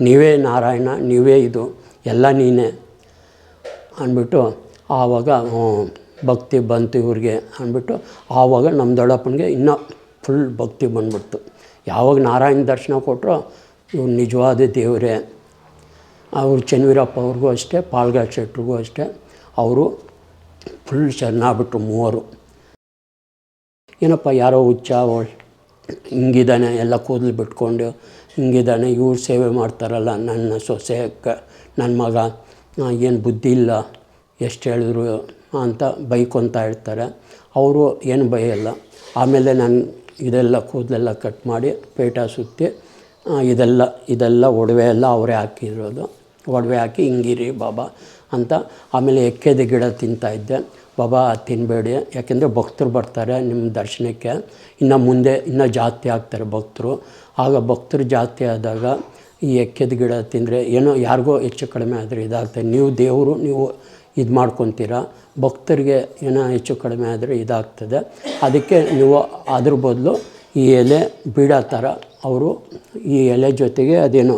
ನೀವೇ ನಾರಾಯಣ, ನೀವೇ ಇದು, ಎಲ್ಲ ನೀನೇ ಅಂದ್ಬಿಟ್ಟು ಆವಾಗ ಭಕ್ತಿ ಬಂತು ಇವ್ರಿಗೆ ಅಂದ್ಬಿಟ್ಟು ಆವಾಗ ನಮ್ಮ ದೊಡ್ಡಪ್ಪನಿಗೆ ಇನ್ನೂ ಫುಲ್ ಭಕ್ತಿ ಬಂದ್ಬಿಡ್ತು. ಯಾವಾಗ ನಾರಾಯಣ ದರ್ಶನ ಕೊಟ್ಟರು ಇವ್ರು ನಿಜವಾದ ದೇವರೇ. ಅವರು ಚೆನ್ನವೀರಪ್ಪ ಅವ್ರಿಗೂ ಅಷ್ಟೇ ಪಾಲ್ಗಾಡ್ ಶೆಟ್ರಿಗೂ ಅಷ್ಟೇ, ಅವರು ಫುಲ್ ಶರಣಾಗ್ಬಿಟ್ರು ಮೂವರು. ಏನಪ್ಪ, ಯಾರೋ ಹುಚ್ಚ ಹಿಂಗಿದ್ದಾನೆ, ಎಲ್ಲ ಕೂದಲು ಬಿಟ್ಕೊಂಡು ಹಿಂಗಿದ್ದಾನೆ, ಇವ್ರು ಸೇವೆ ಮಾಡ್ತಾರಲ್ಲ ನನ್ನ ಸೊಸೆ ನನ್ನ ಮಗ ಏನು ಬುದ್ಧಿ ಇಲ್ಲ, ಎಷ್ಟು ಹೇಳಿದ್ರು ಅಂತ ಬೈಕೊಂತ ಇರ್ತಾರೆ. ಅವರು ಏನು ಬೈಯಲ್ಲ ಆಮೇಲೆ ನಾನು ಇದೆಲ್ಲ ಕೂದಲೆಲ್ಲ ಕಟ್ ಮಾಡಿ ಪೇಟ ಸುತ್ತಿ ಇದೆಲ್ಲ ಇದೆಲ್ಲ ಒಡವೆ ಎಲ್ಲ ಅವರೇ ಹಾಕಿರೋದು. ಒಡವೆ ಹಾಕಿ, ಹಿಂಗಿರಿ ಬಾಬಾ ಅಂತ ಆಮೇಲೆ ಎಕ್ಕೆದ ಗಿಡ ತಿಂತಾಯಿದ್ದೆ ಬಾಬಾ ತಿನ್ನಬೇಡಿ ಯಾಕೆಂದರೆ ಭಕ್ತರು ಬರ್ತಾರೆ ನಿಮ್ಮ ದರ್ಶನಕ್ಕೆ. ಇನ್ನು ಮುಂದೆ ಇನ್ನೂ ಜಾಸ್ತಿ ಆಗ್ತಾರೆ ಭಕ್ತರು. ಆಗ ಭಕ್ತರು ಜಾಸ್ತಿ ಆದಾಗ ಈ ಎಕ್ಕೆದ ಗಿಡ ತಿಂದರೆ ಏನೋ ಯಾರಿಗೋ ಹೆಚ್ಚು ಕಡಿಮೆ ಆದರೆ ಇದಾಗ್ತದೆ. ನೀವು ದೇವರು, ನೀವು ಇದು ಮಾಡ್ಕೊತೀರ. ಭಕ್ತರಿಗೆ ಏನೋ ಹೆಚ್ಚು ಕಡಿಮೆ ಆದರೆ ಇದಾಗ್ತದೆ. ಅದಕ್ಕೆ ನೀವು ಅದ್ರ ಬದಲು ಈ ಎಲೆ ಬೀಡ ಥರ ಅವರು ಈ ಎಲೆ ಜೊತೆಗೆ ಅದೇನೋ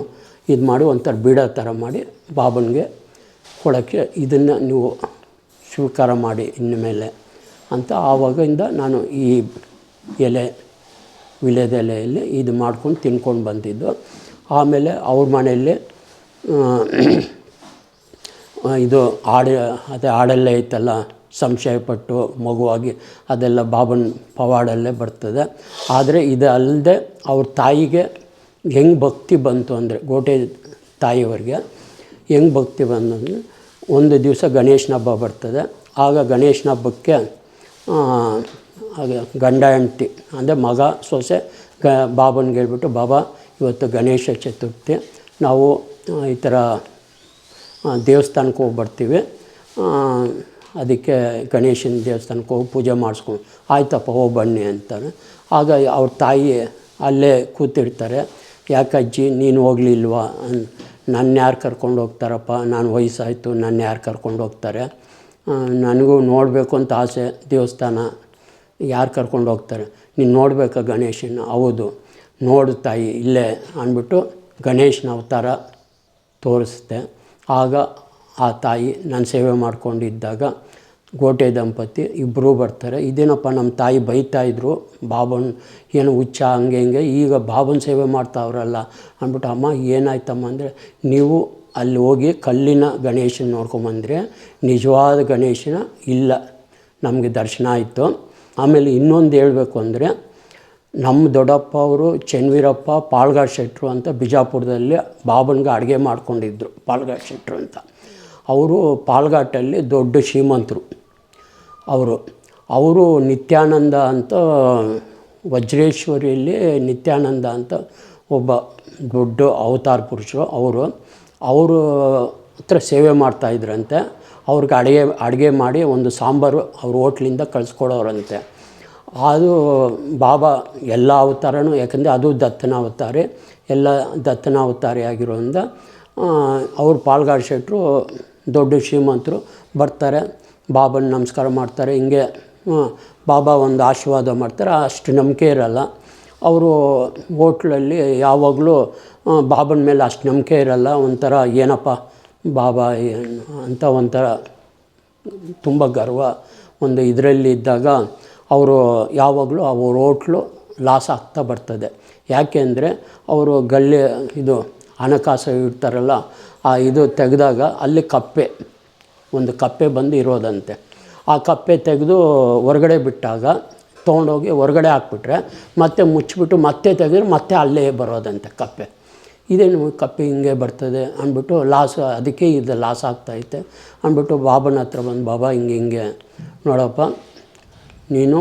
ಇದು ಮಾಡಿ ಒಂಥರ ಬೀಡ ಥರ ಮಾಡಿ ಬಾಬನಿಗೆ ಕೊಡೋಕ್ಕೆ ಇದನ್ನು ನೀವು ಸ್ವೀಕಾರ ಮಾಡಿ ಇನ್ನು ಮೇಲೆ ಅಂತ ಆವಾಗಿಂದ ನಾನು ಈ ಎಲೆ ವಿಳೆದೆಲೆಯಲ್ಲಿ ಇದು ಮಾಡ್ಕೊಂಡು ತಿನ್ಕೊಂಡು ಬಂದಿದ್ದು. ಆಮೇಲೆ ಅವ್ರ ಮನೆಯಲ್ಲಿ ಇದು ಹಾಡು ಅದೇ ಹಾಡೆಲ್ಲ ಐತಲ್ಲ, ಸಂಶಯಪಟ್ಟು ಮಗುವಾಗಿ ಅದೆಲ್ಲ ಬಾಬನ್ ಪವಾಡಲ್ಲೇ ಬರ್ತದೆ. ಆದರೆ ಇದು ಅಲ್ಲದೆ ಅವ್ರ ತಾಯಿಗೆ ಹೆಂಗೆ ಭಕ್ತಿ ಬಂತು ಅಂದರೆ ಗೋಟೆ ತಾಯಿಯವ್ರಿಗೆ ಹೆಂಗೆ ಭಕ್ತಿ ಬಂತು ಅಂದರೆ ಒಂದು ದಿವಸ ಗಣೇಶನ ಹಬ್ಬ ಬರ್ತದೆ. ಆಗ ಗಣೇಶನ ಹಬ್ಬಕ್ಕೆ ಗಂಡ ಹೆಂಡ್ತಿ, ಅಂದರೆ ಮಗ ಸೊಸೆ ಗ, ಬಾಬನ್ಗೆ ಹೇಳ್ಬಿಟ್ಟು, ಬಾಬಾ, ಇವತ್ತು ಗಣೇಶ ಚತುರ್ಥಿ. ನಾವು ಈ ಥರ ದೇವಸ್ಥಾನಕ್ಕೆ ಹೋಗಿ ಬರ್ತೀವಿ. ಅದಕ್ಕೆ ಗಣೇಶನ ದೇವಸ್ಥಾನಕ್ಕೆ ಹೋಗಿ ಪೂಜೆ ಮಾಡಿಸ್ಕೊಂಡು ಆಯ್ತಪ್ಪ, ಹೋಗಿ ಬನ್ನಿ ಅಂತಾರೆ. ಆಗ ಅವ್ರ ತಾಯಿ ಅಲ್ಲೇ ಕೂತಿರ್ತಾರೆ. ಯಾಕಜ್ಜಿ ನೀನು ಹೋಗ್ಲಿಲ್ವಾ? ನನ್ನ ಯಾರು ಕರ್ಕೊಂಡು ಹೋಗ್ತಾರಪ್ಪ? ನಾನು ವಯಸ್ಸಾಯಿತು ನನ್ನ ಯಾರು ಕರ್ಕೊಂಡು ಹೋಗ್ತಾರೆ? ನನಗೂ ನೋಡಬೇಕು ಅಂತ ಆಸೆ ದೇವಸ್ಥಾನ. ಯಾರು ಕರ್ಕೊಂಡು ಹೋಗ್ತಾರೆ? ನೀನು ನೋಡಬೇಕಾ ಗಣೇಶನ? ಹೌದು. ನೋಡು ತಾಯಿ, ಇಲ್ಲೇ ಅಂದ್ಬಿಟ್ಟು ಗಣೇಶನ ಅವತಾರ ತೋರಿಸ್ದೆ ಆಗ ಆ ತಾಯಿ ನಾನು ಸೇವೆ ಮಾಡ್ಕೊಂಡಿದ್ದಾಗ ಗೋಟೆ ದಂಪತಿ ಇಬ್ಬರೂ ಬರ್ತಾರೆ. ಇದೇನಪ್ಪ ನಮ್ಮ ತಾಯಿ ಬೈತಾ ಇದ್ರು, ಬಾಬನ್, ಏನು ಹುಚ್ಚ, ಹಂಗೆ, ಹಿಂಗೆ? ಈಗ ಬಾಬನ ಸೇವೆ ಮಾಡ್ತಾವ್ರಲ್ಲ ಅಂದ್ಬಿಟ್ಟು, ಅಮ್ಮ, ಏನಾಯ್ತಮ್ಮ? ಅಂದರೆ, ನೀವು ಅಲ್ಲಿ ಹೋಗಿ ಕಲ್ಲಿನ ಗಣೇಶನ ನೋಡ್ಕೊಂಬಂದರೆ ನಿಜವಾದ ಗಣೇಶನ ಇಲ್ಲ, ನಮಗೆ ದರ್ಶನ ಆಯಿತು. ಆಮೇಲೆ ಇನ್ನೊಂದು ಹೇಳಬೇಕು ಅಂದರೆ ನಮ್ಮ ದೊಡ್ಡಪ್ಪ ಅವರು, ಚೆನ್ವೀರಪ್ಪ ಪಾಳ್ಗಾಡ್ ಶೆಟ್ರು ಅಂತ ಬಿಜಾಪುರದಲ್ಲಿ ಬಾಬನ್ಗೆ ಅಡುಗೆ ಮಾಡ್ಕೊಂಡಿದ್ರು ಪಾಳ್ಗಾಡ್ ಶೆಟ್ರು ಅಂತ. ಅವರು ಪಾಲ್ಗಾಟಲ್ಲಿ ದೊಡ್ಡ ಶ್ರೀಮಂತರು. ಅವರು ಅವರು ನಿತ್ಯಾನಂದ ಅಂತ, ವಜ್ರೇಶ್ವರಿಯಲ್ಲಿ ನಿತ್ಯಾನಂದ ಅಂತ ಒಬ್ಬ ದೊಡ್ಡ ಅವತಾರ ಪುರುಷರು ಅವರು. ಅವರು ಹತ್ರ ಸೇವೆ ಮಾಡ್ತಾಯಿದ್ರಂತೆ ಅವ್ರಿಗೆ ಅಡುಗೆ ಅಡುಗೆ ಮಾಡಿ ಒಂದು ಸಾಂಬಾರು ಅವ್ರ ಹೋಟ್ಲಿಂದ ಕಳಿಸ್ಕೊಡೋರಂತೆ. ಅದು ಬಾಬಾ ಎಲ್ಲ ಅವತಾರನೂ, ಯಾಕಂದರೆ ಅದು ದತ್ತನ ಅವತಾರಿ, ಎಲ್ಲ ದತ್ತನ ಅವತಾರಿ ಆಗಿರೋದ್ರಿಂದ ಅವ್ರು ಪಾಲ್ಗಾರ್ ಶೆಟ್ಟರು ದೊಡ್ಡ ಶ್ರೀಮಂತರು ಬರ್ತಾರೆ. ಬಾಬನ ನಮಸ್ಕಾರ ಮಾಡ್ತಾರೆ, ಹಿಂಗೆ ಬಾಬಾ ಒಂದು ಆಶೀರ್ವಾದ ಮಾಡ್ತಾರೆ, ಅಷ್ಟು ನಂಬಿಕೆ ಇರಲ್ಲ. ಅವರು ಹೋಟ್ಲಲ್ಲಿ ಯಾವಾಗಲೂ ಬಾಬನ ಮೇಲೆ ಅಷ್ಟು ನಂಬಿಕೆ ಇರಲ್ಲ, ಒಂಥರ ಏನಪ್ಪ, ಬಾಬಾ ಅಂತ ಒಂಥರ ತುಂಬ ಗರ್ವ. ಒಂದು ಇದರಲ್ಲಿ ಇದ್ದಾಗ ಅವರು ಯಾವಾಗಲೂ ಅವ್ರ ಹೋಟ್ಲು ಲಾಸ್ ಆಗ್ತಾ ಬರ್ತದೆ. ಯಾಕೆ ಅಂದರೆ, ಅವರು ಗಲ್ಲಿ, ಇದು ಹಣಕಾಸು ಇಡ್ತಾರಲ್ಲ, ಆ ಇದು ತೆಗೆದಾಗ ಅಲ್ಲಿ ಕಪ್ಪೆ. ಒಂದು ಕಪ್ಪೆ ಬಂದು ಇರೋದಂತೆ. ಆ ಕಪ್ಪೆ ತೆಗೆದು ಹೊರಗಡೆ ಬಿಟ್ಟಾಗ ತೊಗೊಂಡೋಗಿ ಹೊರಗಡೆ ಹಾಕ್ಬಿಟ್ರೆ ಮತ್ತೆ ಮುಚ್ಚಿಬಿಟ್ಟು ಮತ್ತೆ ತೆಗೆದ್ರೆ ಮತ್ತೆ ಅಲ್ಲೇ ಬರೋದಂತೆ ಕಪ್ಪೆ. ಇದೇನು ಕಪ್ಪೆ ಹಿಂಗೆ ಬರ್ತದೆ ಅಂದ್ಬಿಟ್ಟು ಲಾಸ್, ಅದಕ್ಕೆ ಇದು ಲಾಸ್ ಆಗ್ತೈತೆ ಅಂದ್ಬಿಟ್ಟು ಬಾಬನ ಹತ್ರ ಬಂದು, ಬಾಬಾ, ಹಿಂಗೆ ಹಿಂಗೆ, ನೋಡಪ್ಪ, ನೀನು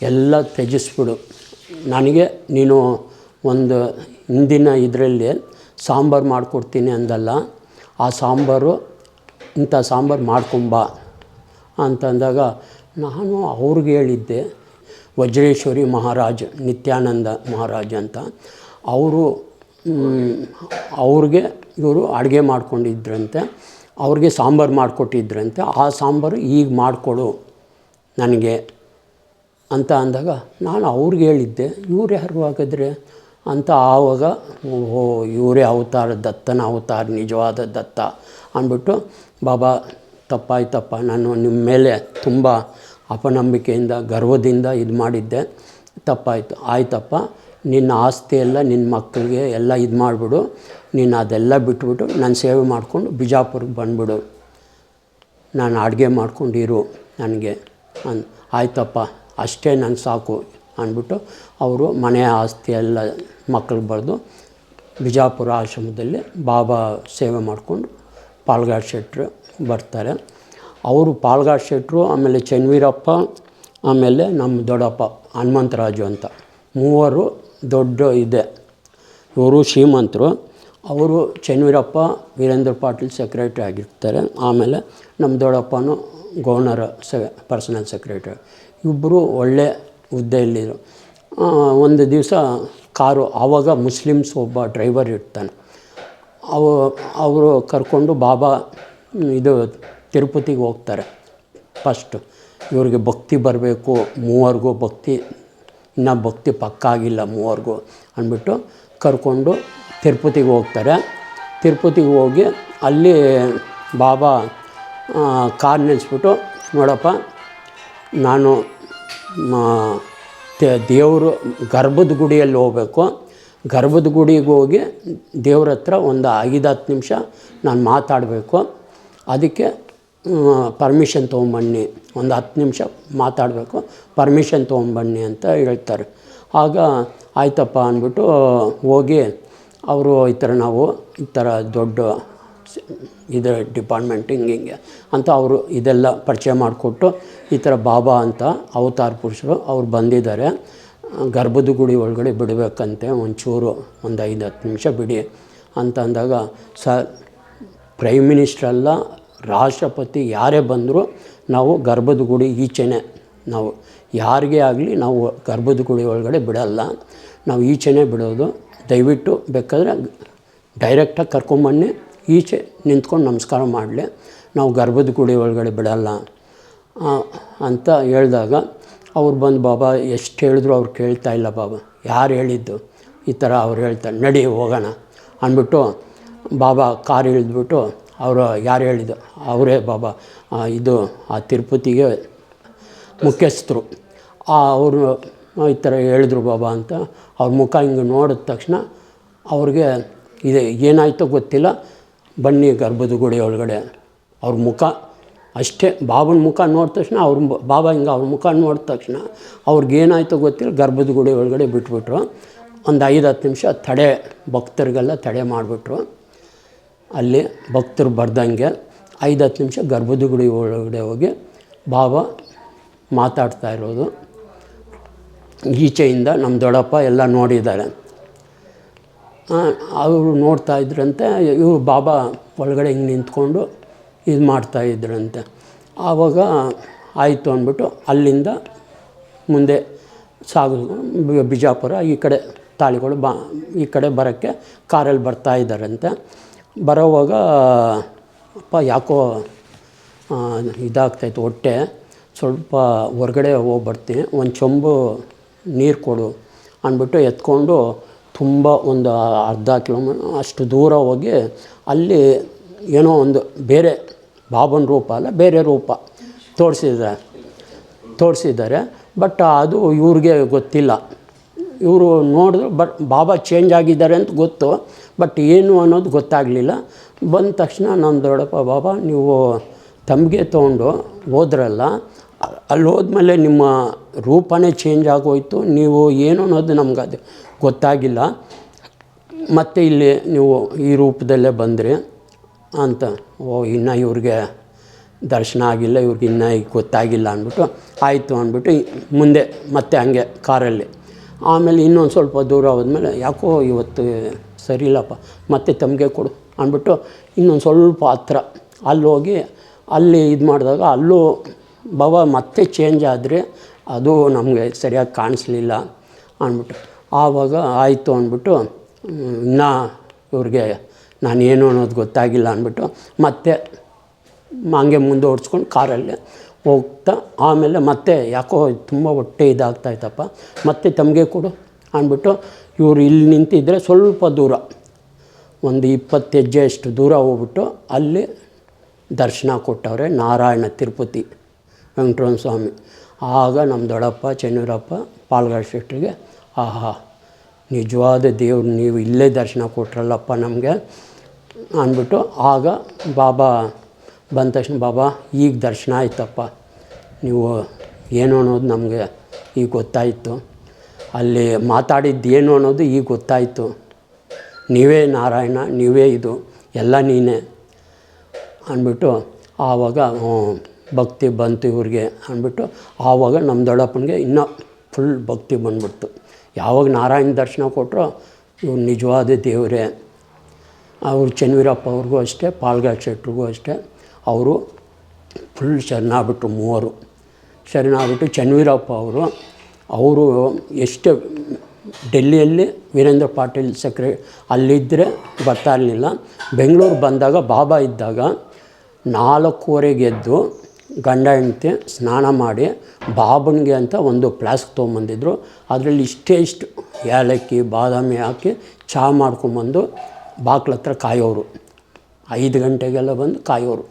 ಎಲ್ಲ ತ್ಯಜಿಸ್ಬಿಡು. ನನಗೆ ನೀನು ಒಂದು ಹಿಂದಿನ ಇದರಲ್ಲಿ ಸಾಂಬಾರು ಮಾಡಿಕೊಡ್ತೀನಿ ಅಂದಲ್ಲ, ಆ ಸಾಂಬಾರು ಇಂಥ ಸಾಂಬಾರು ಮಾಡ್ಕೊಂಬಾ ಅಂತಂದಾಗ ನಾನು ಅವ್ರಿಗೆ ಹೇಳಿದ್ದೆ, ವಜ್ರೇಶ್ವರಿ ಮಹಾರಾಜ್, ನಿತ್ಯಾನಂದ ಮಹಾರಾಜ್ ಅಂತ. ಅವರು ಅವ್ರಿಗೆ ಇವರು ಅಡುಗೆ ಮಾಡ್ಕೊಂಡಿದ್ರಂತೆ, ಅವ್ರಿಗೆ ಸಾಂಬಾರು ಮಾಡಿಕೊಟ್ಟಿದ್ರಂತೆ, ಆ ಸಾಂಬಾರು ಈಗ ಮಾಡಿಕೊಡು ನನಗೆ. ಅಂತ ಅಂದಾಗ ನಾನು ಅವ್ರಿಗೆ ಹೇಳಿದ್ದೆ, ಇವ್ರು ಯಾರು ಹಾಗಾದರೆ? ಅಂತ ಆವಾಗ ಓ ಇವರೇ ಅವತಾರ ದತ್ತನ ಅವತಾರ, ನಿಜವಾದ ದತ್ತ ಅಂದ್ಬಿಟ್ಟು, ಬಾಬಾ, ತಪ್ಪಾಯ್ತಪ್ಪ. ನಾನು ನಿಮ್ಮ ಮೇಲೆ ತುಂಬ ಅಪನಂಬಿಕೆಯಿಂದ, ಗರ್ವದಿಂದ ಇದು ಮಾಡಿದ್ದೆ. ತಪ್ಪಾಯಿತು. ಆಯ್ತಪ್ಪ. ನಿನ್ನ ಆಸ್ತಿ ಎಲ್ಲ ನಿನ್ನ ಮಕ್ಕಳಿಗೆ ಎಲ್ಲ ಇದು ಮಾಡಿಬಿಡು. ನೀನು ಅದೆಲ್ಲ ಬಿಟ್ಬಿಟ್ಟು ನಾನು ಸೇವೆ ಮಾಡಿಕೊಂಡು ಬಿಜಾಪುರಕ್ಕೆ ಬಂದುಬಿಡು. ನಾನು ಅಡುಗೆ ಮಾಡ್ಕೊಂಡಿರು ನನಗೆ. ಅನ್, ಆಯ್ತಪ್ಪ. ಅಷ್ಟೇ ನಂಗೆ ಸಾಕು. ಅಂದ್ಬಿಟ್ಟು ಅವರು ಮನೆ ಆಸ್ತಿ ಎಲ್ಲ ಮಕ್ಕಳಿಗೆ ಬರೆದು ಬಿಜಾಪುರ ಆಶ್ರಮದಲ್ಲಿ ಬಾಬಾ ಸೇವೆ ಮಾಡಿಕೊಂಡು ಪಾಲ್ಗಾಡ್ ಶೆಟ್ರು ಬರ್ತಾರೆ. ಅವರು ಪಾಲ್ಗಾಡ್ ಶೆಟ್ರು, ಆಮೇಲೆ ಚನ್ವೀರಪ್ಪ, ಆಮೇಲೆ ನಮ್ಮ ದೊಡ್ಡಪ್ಪ ಹನುಮಂತರಾಜು ಅಂತ ಮೂವರು ದೊಡ್ಡ ಇದೆ. ಇವರು ಶ್ರೀಮಂತರು. ಅವರು ಚನ್ವೀರಪ್ಪ, ವೀರೇಂದ್ರ ಪಾಟೀಲ್ ಸೆಕ್ರೆಟ್ರಿ ಆಗಿರ್ತಾರೆ. ಆಮೇಲೆ ನಮ್ಮ ದೊಡ್ಡಪ್ಪನೂ ಗವರ್ನರ್ ಸೆ ಪರ್ಸನಲ್ ಸೆಕ್ರೆಟ್ರಿ. ಇಬ್ಬರು ಒಳ್ಳೆ ಹುದ್ದೆಯಲ್ಲಿರು ಆ, ಒಂದು ದಿವಸ ಕಾರು ಆವಾಗ ಮುಸ್ಲಿಮ್ಸ್ ಒಬ್ಬ ಡ್ರೈವರ್ ಇರ್ತಾನೆ. ಅವ ಅವರು ಕರ್ಕೊಂಡು ಬಾಬಾ ಇದು ತಿರುಪತಿಗೆ ಹೋಗ್ತಾರೆ. ಫಸ್ಟು ಇವ್ರಿಗೆ ಭಕ್ತಿ ಬರಬೇಕು ಮೂವರಿಗೂ ಭಕ್ತಿ ಇನ್ನೂ ಭಕ್ತಿ ಪಕ್ಕ ಆಗಿಲ್ಲ ಮೂವರಿಗೂ ಅಂದ್ಬಿಟ್ಟು ಕರ್ಕೊಂಡು ತಿರುಪತಿಗೆ ಹೋಗ್ತಾರೆ. ತಿರುಪತಿಗೆ ಹೋಗಿ ಅಲ್ಲಿ ಬಾಬಾ ಕಾರ್ ನಿಲ್ಲಿಸ್ಬಿಟ್ಟು ನೋಡಪ್ಪ ನಾನು ದೇವರು ಗರ್ಭದ ಗುಡಿಯಲ್ಲಿ ಹೋಗಬೇಕು. ಗರ್ಭದ ಗುಡಿಗೆ ಹೋಗಿ ದೇವ್ರ ಹತ್ರ ಒಂದು ಐದು, ಹತ್ತು ನಿಮಿಷ ನಾನು ಮಾತಾಡಬೇಕು. ಅದಕ್ಕೆ ಪರ್ಮಿಷನ್ ತೊಗೊಂಬನ್ನಿ. ಒಂದು ಹತ್ತು ನಿಮಿಷ ಮಾತಾಡಬೇಕು. ಪರ್ಮಿಷನ್ ತೊಗೊಂಬನ್ನಿ ಅಂತ ಹೇಳ್ತಾರೆ. ಆಗ ಆಯ್ತಪ್ಪ ಅಂದ್ಬಿಟ್ಟು ಹೋಗಿ ಅವರು ಈ ಥರ ನಾವು ಈ ಥರ ದೊಡ್ಡ ಇದು ಡಿಪಾರ್ಟ್ಮೆಂಟ್ ಹಿಂಗೆ ಹಿಂಗೆ ಅಂತ ಅವರು ಇದೆಲ್ಲ ಪರಿಚಯ ಮಾಡಿಕೊಟ್ಟು ಈ ಥರ ಬಾಬಾ ಅಂತ ಅವತಾರ ಪುರುಷರು ಅವ್ರು ಬಂದಿದ್ದಾರೆ. ಗರ್ಭದ ಗುಡಿ ಒಳಗಡೆ ಬಿಡಬೇಕಂತೆ ಒಂಚೂರು ಒಂದು ಐದು ಹತ್ತು ನಿಮಿಷ ಬಿಡಿ ಅಂತ ಅಂದಾಗ ಸರ್ ಪ್ರೈಮ್ ಮಿನಿಸ್ಟರ್ ಅಲ್ಲ, ರಾಷ್ಟ್ರಪತಿ ಯಾರೇ ಬಂದರೂ ನಾವು ಗರ್ಭದ ಗುಡಿ ಈಚೆನೆ ನಾವು, ಯಾರಿಗೆ ಆಗಲಿ ನಾವು ಗರ್ಭದ ಗುಡಿ ಒಳಗಡೆ ಬಿಡಲ್ಲ. ನಾವು ಈಚೆನೇ ಬಿಡೋದು. ದಯವಿಟ್ಟು ಬೇಕಾದರೆ ಡೈರೆಕ್ಟಾಗಿ ಕರ್ಕೊಂಬನ್ನಿ. ಈಚೆ ನಿಂತ್ಕೊಂಡು ನಮಸ್ಕಾರ ಮಾಡಲಿ. ನಾವು ಗರ್ಭದ ಗುಡಿ ಒಳಗಡೆ ಬಿಡಲ್ಲ ಅಂತ ಹೇಳಿದಾಗ ಅವ್ರು ಬಂದು, ಬಾಬಾ, ಎಷ್ಟು ಹೇಳಿದ್ರು ಅವ್ರು ಕೇಳ್ತಾ ಇಲ್ಲ ಬಾಬಾ. ಯಾರು ಹೇಳಿದ್ದು? ಈ ಥರ ಅವ್ರು ಹೇಳ್ತಾರೆ. ನಡಿ, ಹೋಗೋಣ. ಅಂದ್ಬಿಟ್ಟು, ಬಾಬಾ, ಕಾರ್ ಇಳಿದ್ಬಿಟ್ಟು ಅವರು ಯಾರು ಹೇಳಿದ್ದು? ಅವರೇ ಬಾಬಾ. ಇದು, ಆ ತಿರುಪತಿಗೆ ಮುಖ್ಯಸ್ಥರು. ಅವರು ಈ ಥರ ಹೇಳಿದ್ರು ಬಾಬಾ ಅಂತ ಅವ್ರ ಮುಖ ಹಿಂಗೆ ನೋಡಿದ ತಕ್ಷಣ ಅವ್ರಿಗೆ, ಇದೆ ಏನಾಯಿತೋ ಗೊತ್ತಿಲ್ಲ. ಬನ್ನಿ ಗರ್ಭದ ಗುಡಿ ಒಳಗಡೆ. ಅವ್ರ ಮುಖ, ಅಷ್ಟೇ ಬಾಬನ ಮುಖ ನೋಡಿದ ತಕ್ಷಣ ಅವ್ರ ಬಾಬಾ ಹಿಂಗೆ ಅವ್ರ ಮುಖ ನೋಡಿದ ತಕ್ಷಣ ಅವ್ರಿಗೇನಾಯ್ತು ಗೊತ್ತಿಲ್ಲ ಗರ್ಭದ ಗುಡಿ ಒಳಗಡೆ ಬಿಟ್ಬಿಟ್ರು. ಒಂದು ಐದು ಹತ್ತು ನಿಮಿಷ ತಡೆ, ಭಕ್ತರಿಗೆಲ್ಲ ತಡೆ ಮಾಡಿಬಿಟ್ರು. ಅಲ್ಲಿ ಭಕ್ತರು ಬರ್ದಂಗೆ ಐದು ಹತ್ತು ನಿಮಿಷ ಗರ್ಭದ ಗುಡಿ ಒಳಗಡೆ ಹೋಗಿ ಬಾಬಾ ಮಾತಾಡ್ತಾ ಇರೋದು. ಈಚೆಯಿಂದ ನಮ್ಮ ದೊಡ್ಡಪ್ಪ ಎಲ್ಲ ನೋಡಿದ್ದಾರೆ. ಅವರು ನೋಡ್ತಾ ಇದ್ರಂತೆ, ಇವರು ಬಾಬಾ ಒಳಗಡೆ ಹಿಂಗೆ ನಿಂತ್ಕೊಂಡು ಇದು ಮಾಡ್ತಾ ಇದ್ರಂತೆ. ಆವಾಗ ಆಯಿತು ಅಂದ್ಬಿಟ್ಟು ಅಲ್ಲಿಂದ ಮುಂದೆ ಸಾಗು, ಬಿಜಾಪುರ, ಈ ಕಡೆ ತಾಳಿಗಳು ಬಾ, ಈ ಕಡೆ ಬರೋಕ್ಕೆ ಕಾರಲ್ಲಿ ಬರ್ತಾ ಇದ್ದಾರಂತೆ. ಬರೋವಾಗ, ಅಪ್ಪ ಯಾಕೋ ಇದಾಗ್ತಾಯಿತ್ತು ಹೊಟ್ಟೆ, ಸ್ವಲ್ಪ ಹೊರಗಡೆ ಹೋಗಿ ಬರ್ತೀನಿ ಒಂದು ಚೊಂಬು ನೀರು ಕೊಡು ಅಂದ್ಬಿಟ್ಟು ಎತ್ಕೊಂಡು ತುಂಬ ಒಂದು ಅರ್ಧ ಕಿಲೋಮೀಟ್ ಅಷ್ಟು ದೂರ ಹೋಗಿ ಅಲ್ಲಿ ಏನೋ ಒಂದು ಬೇರೆ ಬಾಬನ ರೂಪ ಅಲ್ಲ, ಬೇರೆ ರೂಪ ತೋರಿಸಿದ್ದಾರೆ ತೋರಿಸಿದ್ದಾರೆ. ಬಟ್ ಅದು ಇವ್ರಿಗೆ ಗೊತ್ತಿಲ್ಲ. ಇವರು ನೋಡಿದ್ರು ಬಟ್ ಬಾಬಾ ಚೇಂಜ್ ಆಗಿದ್ದಾರೆ ಅಂತ ಗೊತ್ತು ಬಟ್ ಏನು ಅನ್ನೋದು ಗೊತ್ತಾಗಲಿಲ್ಲ. ಬಂದ ತಕ್ಷಣ ನಮ್ಮ ದೊಡ್ಡಪ್ಪ, ಬಾಬಾ, ನೀವು ತಮಗೆ ತೊಗೊಂಡು ಹೋದ್ರಲ್ಲ ಅಲ್ಲಿ ಹೋದ್ಮೇಲೆ ನಿಮ್ಮ ರೂಪನೇ ಚೇಂಜ್ ಆಗೋಯ್ತು. ನೀವು ಏನು ಅನ್ನೋದು ನಮ್ಗೆ ಅದು ಗೊತ್ತಾಗಿಲ್ಲ. ಮತ್ತು ಇಲ್ಲಿ ನೀವು ಈ ರೂಪದಲ್ಲೇ ಬಂದ್ರಿ ಅಂತ. ಓ, ಇನ್ನು ಇವ್ರಿಗೆ ದರ್ಶನ ಆಗಿಲ್ಲ, ಇವ್ರಿಗೆ ಇನ್ನೂ ಈಗ ಗೊತ್ತಾಗಿಲ್ಲ ಅಂದ್ಬಿಟ್ಟು ಆಯಿತು ಅಂದ್ಬಿಟ್ಟು ಮುಂದೆ ಮತ್ತೆ ಹಂಗೆ ಕಾರಲ್ಲಿ. ಆಮೇಲೆ ಇನ್ನೊಂದು ಸ್ವಲ್ಪ ದೂರ ಹೋದ್ಮೇಲೆ ಯಾಕೋ ಇವತ್ತು ಸರಿ ಇಲ್ಲಪ್ಪ, ಮತ್ತೆ ತಮಗೆ ಕೊಡು ಅಂದ್ಬಿಟ್ಟು ಇನ್ನೊಂದು ಸ್ವಲ್ಪ ಹತ್ರ ಅಲ್ಲಿ ಹೋಗಿ ಅಲ್ಲಿ ಇದು ಮಾಡಿದಾಗ ಅಲ್ಲೂ ಬಾಬಾ ಮತ್ತೆ ಚೇಂಜ್ ಆದರೆ ಅದು ನಮಗೆ ಸರಿಯಾಗಿ ಕಾಣಿಸ್ಲಿಲ್ಲ ಅಂದ್ಬಿಟ್ಟು. ಆವಾಗ ಆಯಿತು ಅಂದ್ಬಿಟ್ಟು ಇನ್ನೂ ಇವ್ರಿಗೆ ನಾನೇನು ಅನ್ನೋದು ಗೊತ್ತಾಗಿಲ್ಲ ಅಂದ್ಬಿಟ್ಟು ಮತ್ತೆ ಹಂಗೆ ಮುಂದೆ ಓಡಿಸ್ಕೊಂಡು ಕಾರಲ್ಲಿ ಹೋಗ್ತಾ, ಆಮೇಲೆ ಮತ್ತೆ ಯಾಕೋ ತುಂಬ ಹೊಟ್ಟೆ ಇದಾಗ್ತಾಯ್ತಪ್ಪ ಮತ್ತೆ ತಮಗೆ ಕೊಡು ಅಂದ್ಬಿಟ್ಟು ಇವರು ಇಲ್ಲಿ ನಿಂತಿದ್ದರೆ ಸ್ವಲ್ಪ ದೂರ, ಒಂದು ಇಪ್ಪತ್ತು ಹೆಜ್ಜೆಯಷ್ಟು ದೂರ ಹೋಗ್ಬಿಟ್ಟು ಅಲ್ಲಿ ದರ್ಶನ ಕೊಟ್ಟವ್ರೆ ನಾರಾಯಣ ತಿರುಪತಿ. ವೆಂಕಟರಮಣ ಸ್ವಾಮಿ ಆಗ ನಮ್ಮ ದೊಡ್ಡಪ್ಪ, ಚೆನ್ನೂರಪ್ಪ, ಪಾಲ್ಗಾಡ್ ಶೆಟ್ಟರಿಗೆ ಆಹಾ, ನಿಜವಾದ ದೇವ್ರು, ನೀವು ಇಲ್ಲೇ ದರ್ಶನ ಕೊಟ್ರಲ್ಲಪ್ಪ ನಮಗೆ ಅಂದ್ಬಿಟ್ಟು ಆಗ ಬಾಬಾ ಬಂದ ತಕ್ಷಣ, ಬಾಬಾ, ಈಗ ದರ್ಶನ ಆಯ್ತಪ್ಪ. ನೀವು ಏನು ಅನ್ನೋದು ನಮಗೆ ಈಗ ಗೊತ್ತಾಯಿತು. ಅಲ್ಲಿ ಮಾತಾಡಿದ್ದು ಏನು ಅನ್ನೋದು ಈಗ ಗೊತ್ತಾಯಿತು. ನೀವೇ ನಾರಾಯಣ, ನೀವೇ ಇದು, ಎಲ್ಲ ನೀನೇ ಅಂದ್ಬಿಟ್ಟು ಆವಾಗ ಭಕ್ತಿ ಬಂತು ಇವ್ರಿಗೆ ಅಂದ್ಬಿಟ್ಟು ಆವಾಗ ನಮ್ಮ ದೊಡ್ಡಪ್ಪನಿಗೆ ಇನ್ನೂ ಫುಲ್ ಭಕ್ತಿ ಬಂದ್ಬಿಡ್ತು. ಯಾವಾಗ ನಾರಾಯಣ ದರ್ಶನ ಕೊಟ್ಟರು ಇವ್ರು ನಿಜವಾದ ದೇವರೇ. ಅವರು ಚೆನ್ನವೀರಪ್ಪ ಅವ್ರಿಗೂ ಅಷ್ಟೇ ಪಾಲ್ಗಾರ್ ಶೆಟ್ರಿಗೂ ಅಷ್ಟೇ. ಅವರು ಫುಲ್ ಶರಣಾಗ್ಬಿಟ್ರು ಮೂವರು. ಶರಣಾಗ್ಬಿಟ್ಟು ಚೆನ್ನವೀರಪ್ಪ ಅವರು ಅವರು ಎಷ್ಟು ಡೆಲ್ಲಿಯಲ್ಲಿ ವೀರೇಂದ್ರ ಪಾಟೀಲ್ ಸೆಕ್ರೆ ಅಲ್ಲಿದ್ದರೆ ಬರ್ತಾ ಇರಲಿಲ್ಲ. ಬೆಂಗಳೂರು ಬಂದಾಗ ಬಾಬಾ ಇದ್ದಾಗ ನಾಲ್ಕೂವರೆಗೆ ಎದ್ದು ಗಂಡ ಹೆಂಡತಿ ಸ್ನಾನ ಮಾಡಿ ಬಾಬನಿಗೆ ಅಂತ ಒಂದು ಫ್ಲಾಸ್ಕ್ ತೊಗೊಂಬಂದಿದ್ರು. ಅದರಲ್ಲಿ ಇಷ್ಟೇ ಇಷ್ಟು ಏಲಕ್ಕಿ ಬಾದಾಮಿ ಹಾಕಿ ಚಹಾ ಮಾಡ್ಕೊಂಬಂದು ಬಾಕ್ಲ ಹತ್ರ ಕಾಯೋರು. ಐದು ಗಂಟೆಗೆಲ್ಲ ಬಂದು ಕಾಯೋರು.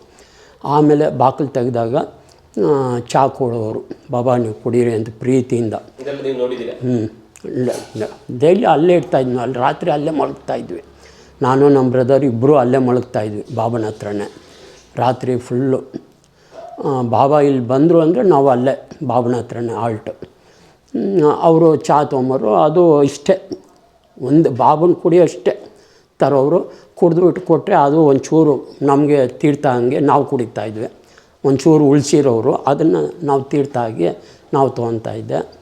ಆಮೇಲೆ ಬಾಕ್ಲು ತೆಗೆದಾಗ ಚಹಾ ಕೊಡೋರು. ಬಾಬಾ ನೀವು ಕುಡೀರಿ ಅಂತ ಪ್ರೀತಿಯಿಂದ. ಹ್ಞೂ ಡೈಲಿ ಅಲ್ಲೇ ಇರ್ತಾಯಿದ್ವಿ ಅಲ್ಲಿ ರಾತ್ರಿ ಅಲ್ಲೇ ಮಲಗ್ತಾ ಇದ್ವಿ. ನಾನು ನಮ್ಮ ಬ್ರದರ್ ಇಬ್ಬರು ಅಲ್ಲೇ ಮಲಗ್ತಾ ಇದ್ವಿ ಬಾಬನ ಹತ್ರನೇ. ರಾತ್ರಿ ಫುಲ್ಲು ಬಾಬಾ ಇಲ್ಲಿ ಬಂದರು ಅಂದರೆ ನಾವು ಅಲ್ಲೇ ಬಾಬನ ಹತ್ರನೇ ಆಲ್ಟ್. ಅವರು ಚಹಾ ತೊಗೊಂಬರು, ಅದು ಇಷ್ಟೇ. ಒಂದು ಬಾಬನ ಕುಡಿ ಅಷ್ಟೇ. ತರೋರು ಕುಡಿದ್ಬಿಟ್ಟು ಕೊಟ್ಟರೆ ಅದು ಒಂಚೂರು ನಮಗೆ ತೀರ್ಥ ಹಂಗೆ ನಾವು ಕುಡಿತಾ ಇದ್ವಿ. ಒಂಚೂರು ಉಳಿಸಿರೋರು ಅದನ್ನು ನಾವು ತೀರ್ಥ ಆಗಿ ನಾವು ತೊಗೊತಾ ಇದ್ದೆ.